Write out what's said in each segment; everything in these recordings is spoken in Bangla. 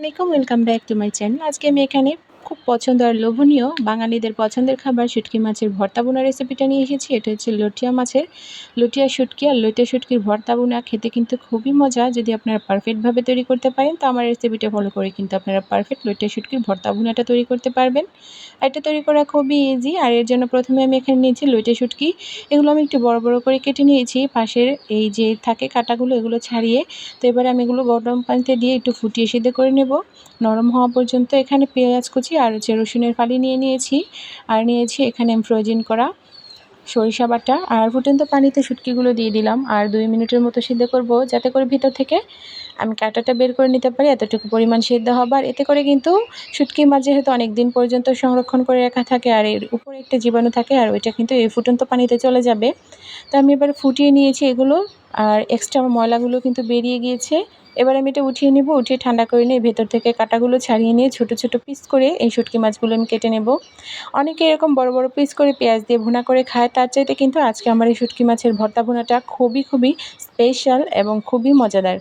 আলাইকুম welcome back to my channel আজকে আমি এখানে খুব পছন্দ আর লোভনীয়। বাঙালিদের পছন্দের খাবার শুটকি মাছের ভর্তা বোনা রেসিপিটা নিয়ে এসেছি। এটা হচ্ছে লটিয়া মাছের। লটিয়া শুটকি আর লটিয়া শুটকির ভর্তা বোনা খেতে কিন্তু খুবই মজা। যদি আপনারা পারফেক্টভাবে তৈরি করতে পারেন, তো আমার রেসিপিটা ফলো করে কিন্তু আপনারা পারফেক্ট লটিয়া শুটকির ভর্তা বোনাটা তৈরি করতে পারবেন। আর এটা তৈরি করা খুবই ইজি আর এর জন্য প্রথমে আমি এখানে নিয়েছি লইটে শুটকি। এগুলো আমি একটু বড় বড় করে কেটে নিয়েছি। পাশের এই যে থাকে কাটাগুলো, এগুলো ছাড়িয়ে তো এবার আমি এগুলো গরম পানিতে দিয়ে একটু ফুটিয়ে সিদ্ধ করে নেব। নরম হওয়া পর্যন্ত এখানে পেঁয়াজ কুচি আর হচ্ছে রসুনের ফালি নিয়ে নিয়েছি। আর নিয়েছি এখানে ফ্রোজেন করা সরিষা বাটা। আর ফুটন্ত পানিতে শুটকিগুলো দিয়ে দিলাম। আর দুই মিনিটের মতো সিদ্ধ করব, যাতে করে ভিতর থেকে আমি কাঁটাটা বের করে নিতে পারি, এতটুকু পরিমাণ সিদ্ধ হবার। এতে করে কিন্তু শুটকি মাছ যেহেতু অনেক দিন পর্যন্ত সংরক্ষণ করে রাখা থাকে আর এর উপরে একটা জীবাণু থাকে, আর ওইটা কিন্তু এই ফুটন্ত পানিতে চলে যাবে। তো আমি এবার ফুটিয়ে নিয়েছি এগুলো। আর এক্সট্রা ময়লাগুলো কিন্তু বেরিয়ে গিয়েছে। এবার আমি এটা উঠিয়ে নেব, উঠিয়ে ঠান্ডা করে নিয়ে ভেতর থেকে কাটাগুলো ছাড়িয়ে নিয়ে ছোট ছোট পিস করে এই শুটকি মাছগুলো আমি কেটে নেব। অনেকে এরকম বড় বড় পিস করে পেঁয়াজ দিয়ে ভুনা করে খায়, তার চাইতে কিন্তু আজকে আমার এই শুটকি মাছের ভর্তা ভুনাটা খুবই খুবই স্পেশাল এবং খুবই মজাদার।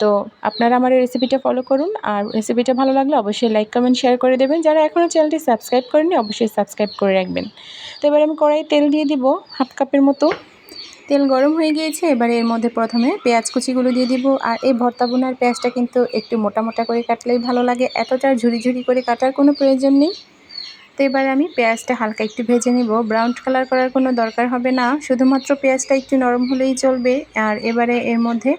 তো আপনারা আমার এই রেসিপিটা ফলো করুন, আর রেসিপিটা ভালো লাগলে অবশ্যই লাইক কমেন্ট শেয়ার করে দেবেন। যারা এখনও চ্যানেলটি সাবস্ক্রাইব করেনি অবশ্যই সাবস্ক্রাইব করে রাখবেন। তো এবার আমি কড়াই তেল দিয়ে দিব, হাফ কাপের মতো। তেল গরম হয়ে গিয়েছে, এবারে এর মধ্যে প্রথমে পেঁয়াজ কুচিগুলো দিয়ে দিব। আর এই ভর্তা বোনার পেঁয়াজটা কিন্তু একটু মোটা মোটা করে কাটলেই ভালো লাগে। এতটা ঝুড়ি ঝুড়ি করে কাটার কোনো প্রয়োজন নেই। তো এবার আমি পেঁয়াজটা হালকা একটু ভেজে নিব। ব্রাউন কালার করার কোনো দরকার হবে না। শুধুমাত্র পেঁয়াজটা একটু নরম হলেই চলবে। আর এবারে এর মধ্যে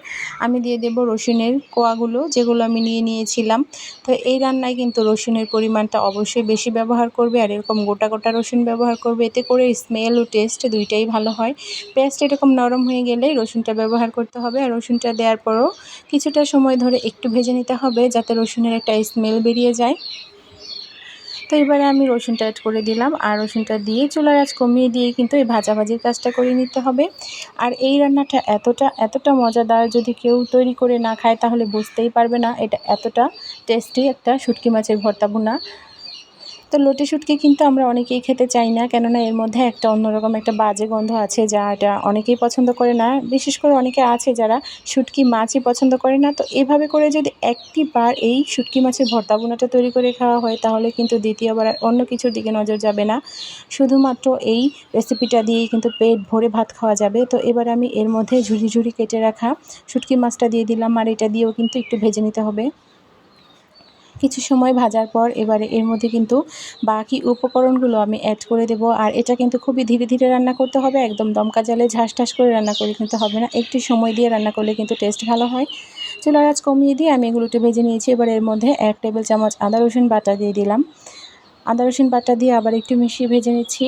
আমি দিয়ে দেব রসুনের কোয়াগুলো, যেগুলো আমি নিয়ে নিয়েছিলাম। তো এই রান্নায় কিন্তু রসুনের পরিমাণটা অবশ্যই বেশি ব্যবহার করবে। আর এরকম গোটা গোটা রসুন ব্যবহার করবে। এতে করে স্মেল ও টেস্ট দুইটাই ভালো হয়। পেঁয়াজটা এরকম নরম হয়ে গেলেই রসুনটা ব্যবহার করতে হবে। আর রসুনটা দেওয়ার পরও কিছুটা সময় ধরে একটু ভেজে নিতে হবে, যাতে রসুনের একটা স্মেল বেরিয়ে যায়। তো এবারে আমি রসুনটা অ্যাড করে দিলাম। আর রসুনটা দিয়ে চুলার আজ কমিয়ে দিয়ে কিন্তু এই ভাজাভাজির কাজটা করে নিতে হবে। আর এই রান্নাটা এতটা এতটা মজাদার যদি কেউ তৈরি করে না খায় তাহলে বুঝতেই পারবে না। এটা এতটা টেস্টি একটা শুটকি মাছের ভর্তা বোনা তো লটি শুটকি কিন্তু আমরা অনেকেই খেতে চাই না, কেননা এর মধ্যে একটা অন্যরকম একটা বাজে গন্ধ আছে যা এটা অনেকেই পছন্দ করে না, বিশেষ করে অনেকে আছে যারা শুটকি মাছই পছন্দ করে না। তো এভাবে করে যদি একটি বার এই শুটকি মাছের ভর্তা বোনাটা তৈরি করে খাওয়া হয়, তাহলে কিন্তু দ্বিতীয়বার অন্য কিছুর দিকে নজর যাবে না। শুধুমাত্র এই রেসিপিটা দিয়েই কিন্তু পেট ভরে ভাত খাওয়া যাবে। তো এবার আমি এর মধ্যে ঝুড়ি ঝুড়ি কেটে রাখা শুটকি মাছটা দিয়ে দিলাম, আর এটা দিয়েও কিন্তু একটু ভেজে নিতে হবে। কিছু সময় ভাজার পর এবারে এর মধ্যে কিন্তু বাকি উপকরণগুলো আমি অ্যাড করে দেব। আর এটা কিন্তু খুবই ধীরে ধীরে রান্না করতে হবে, একদম দমকা জালে ঝাঁস ঠাস করে রান্না করে কিন্তু হবে না। একটু সময় দিয়ে রান্না করলে কিন্তু টেস্ট ভালো হয়। চুলার আঁচ কমিয়ে দিয়ে আমি এগুলোতে ভেজে নিয়েছি। এবার এর মধ্যে এক টেবিল চামচ আদা, রসুন বাটা দিয়ে দিলাম। আদা, রসুন বাটা দিয়ে আবার একটু মিশিয়ে ভেজে নিচ্ছি।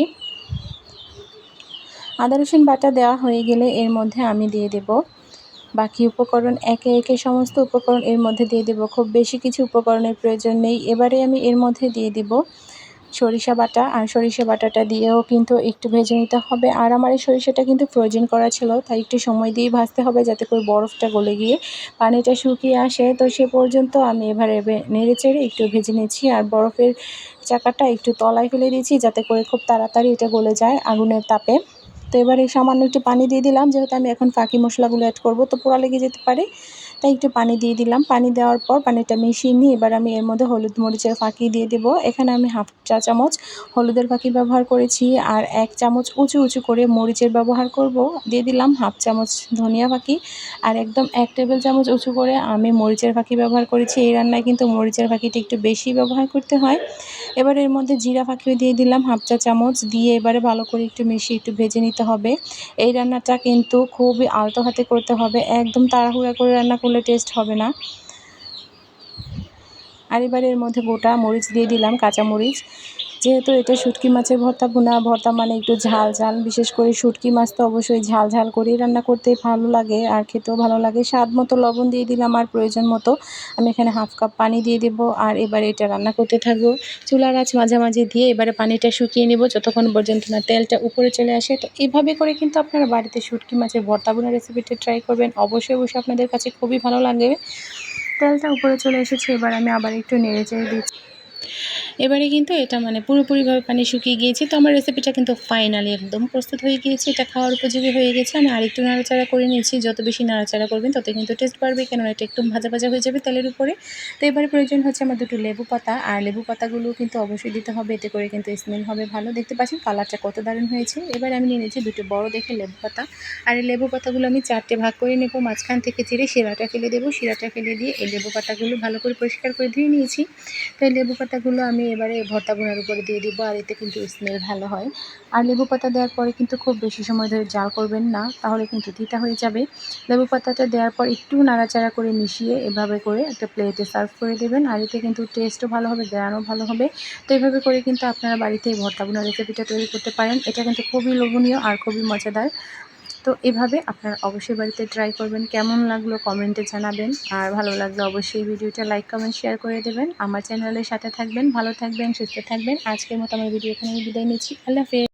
আদা, রসুন বাটা দেওয়া হয়ে গেলে এর মধ্যে আমি দিয়ে দেব বাকি উপকরণ একে একে সমস্ত উপকরণ এর মধ্যে দিয়ে দেব। খুব বেশি কিছু উপকরণের প্রয়োজন নেই। এবারে আমি এর মধ্যে দিয়ে দিব সরিষা বাটা। আর সরিষা বাটাটা দিয়েও কিন্তু একটু ভেজে নিতে হবে। আর আমার এই সরিষাটা কিন্তু ফ্রোজেন করা ছিল, তাই একটু সময় দিয়ে ভাজতে হবে যাতে করে বরফটা গলে গিয়ে পানিটা শুকিয়ে আসে। তো সে পর্যন্ত আমি এবারে নেড়ে চেড়ে একটু ভেজে নিচ্ছি। আর বরফের চাকাটা একটু তলায় ফেলে দিয়েছি যাতে করে খুব তাড়াতাড়ি এটা গলে যায় আগুনের তাপে। তো এবারে সামান্য একটু পানি দিয়ে দিলাম, যেহেতু আমি এখন ফাঁকি মশলাগুলো অ্যাড করব, তো পোড়া লেগে যেতে পারে। তাই একটু পানি দিয়ে দিলাম। পানি দেওয়ার পর পানিটা মিশিয়ে নিয়ে এবার আমি এর মধ্যে হলুদ মরিচের ফাঁকি দিয়ে দেবো। এখানে আমি হাফ চা চামচ হলুদের ফাঁকি ব্যবহার করেছি আর এক চামচ উঁচু উঁচু করে মরিচের ব্যবহার করব। দিয়ে দিলাম হাফ চামচ ধনিয়া ফাঁকি আর একদম এক টেবিল চামচ উঁচু করে আমি মরিচের ফাঁকি ব্যবহার করেছি। এই রান্নায় কিন্তু মরিচের ফাঁকিটা একটু বেশি ব্যবহার করতে হয়। এবার এর মধ্যে জিরা ফাঁকিও দিয়ে দিলাম হাফ চা চামচ। দিয়ে এবারে ভালো করে একটু মিশিয়ে একটু ভেজে নিতে হবে। এই রান্নাটা কিন্তু খুবই আলতো হাতে করতে হবে। একদম তাড়াহুড়া করে রান্না করলে টেস্ট হবে না। আর এবার এর মধ্যে গোটা মরিচ দিয়ে দিলাম কাঁচা মরিচ যেহেতু এটা শুটকি মাছের ভর্তা বোনা ভর্তা মানে একটু ঝাল ঝাল। বিশেষ করে শুটকি মাছ তো অবশ্যই ঝাল ঝাল করেই রান্না করতে ভালো লাগে আর খেতেও ভালো লাগে। স্বাদ মতো লবণ দিয়ে দিলাম আর প্রয়োজন মতো আমি এখানে হাফ কাপ পানি দিয়ে দেবো আর এবারে এটা রান্না করতে থাকব। চুলার আঁচ মাঝামাঝি দিয়ে এবারে পানিটা শুকিয়ে নেব যতক্ষণ পর্যন্ত না তেলটা উপরে চলে আসে। তো এভাবে করে কিন্তু আপনারা বাড়িতে শুটকি মাছের ভর্তা বোনা রেসিপিটা ট্রাই করবেন। অবশ্যই অবশ্যই আপনাদের কাছে খুবই ভালো লাগবে। তেলটা উপরে চলে এসেছে, এবার আমি আবার একটু নেড়ে চেড়ে দিচ্ছি। এবারে কিন্তু এটা মানে পুরোপুরিভাবে পানি শুকিয়ে গিয়েছে। তো আমার রেসিপিটা কিন্তু ফাইনালি একদম প্রস্তুত হয়ে গিয়েছে। এটা খাওয়ার উপযোগী হয়ে গেছে। আমি আরেকটু নাড়াচাড়া করে নিয়েছি। যত বেশি নাড়াচাড়া করবেন তত কিন্তু টেস্ট পারবে কেননা এটা একটু ভাজা ভাজা হয়ে যাবে তেলের উপরে। তো এবারে প্রয়োজন হচ্ছে আমার দুটো লেবু পাতা। আর লেবু পাতাগুলো কিন্তু অবশ্যই দিতে হবে। এতে করে কিন্তু স্মেল হবে ভালো। দেখতে পাচ্ছেন কালারটা কত দারুণ হয়েছে। এবার আমি নিয়ে নিয়েছি দুটো বড় দেখে লেবু পাতা। আর এই লেবু পাতাগুলো আমি চারটে ভাগ করে নেব। মাঝখান থেকে চিরে শিরাটা ফেলে দেবো। শিরাটা ফেলে দিয়ে এই লেবু পাতাগুলো ভালো করে পরিষ্কার করে ধুয়ে নিয়েছি। তো এই লেবু পাতাগুলো আমি এবারে ভর্তা বোনার উপরে দিয়ে দিব আর এতে কিন্তু স্মেল ভালো হয়। আর লেবু পাতা দেওয়ার পরে কিন্তু খুব বেশি সময় ধরে জাল করবেন না, তাহলে কিন্তু তিতা হয়ে যাবে। লেবু পাতাটা দেওয়ার পর একটু নাড়াচাড়া করে মিশিয়ে এভাবে করে একটা প্লেটে সার্ভ করে দেবেন। আর এতে কিন্তু টেস্টও ভালো হবে, গ্রানও ভালো হবে। তো এভাবে করে কিন্তু আপনারা বাড়িতে এই ভর্তা বোনার রেসিপিটা তৈরি করতে পারেন। এটা কিন্তু খুবই লোভনীয় আর খুবই মজাদার। তো এভাবে আপনারা অবশ্যই বাড়িতে ট্রাই করবেন। কেমন লাগল কমেন্টে জানাবেন। আর ভালো লাগলে অবশ্যই ভিডিওটা লাইক কমেন্ট শেয়ার করে দেবেন। আমার চ্যানেলের সাথে থাকবেন, ভালো থাকবেন, সুস্থ থাকবেন। আজকের মতো আমার ভিডিও এখানে বিদায় নিচ্ছি। আল্লাহ হাফেজ।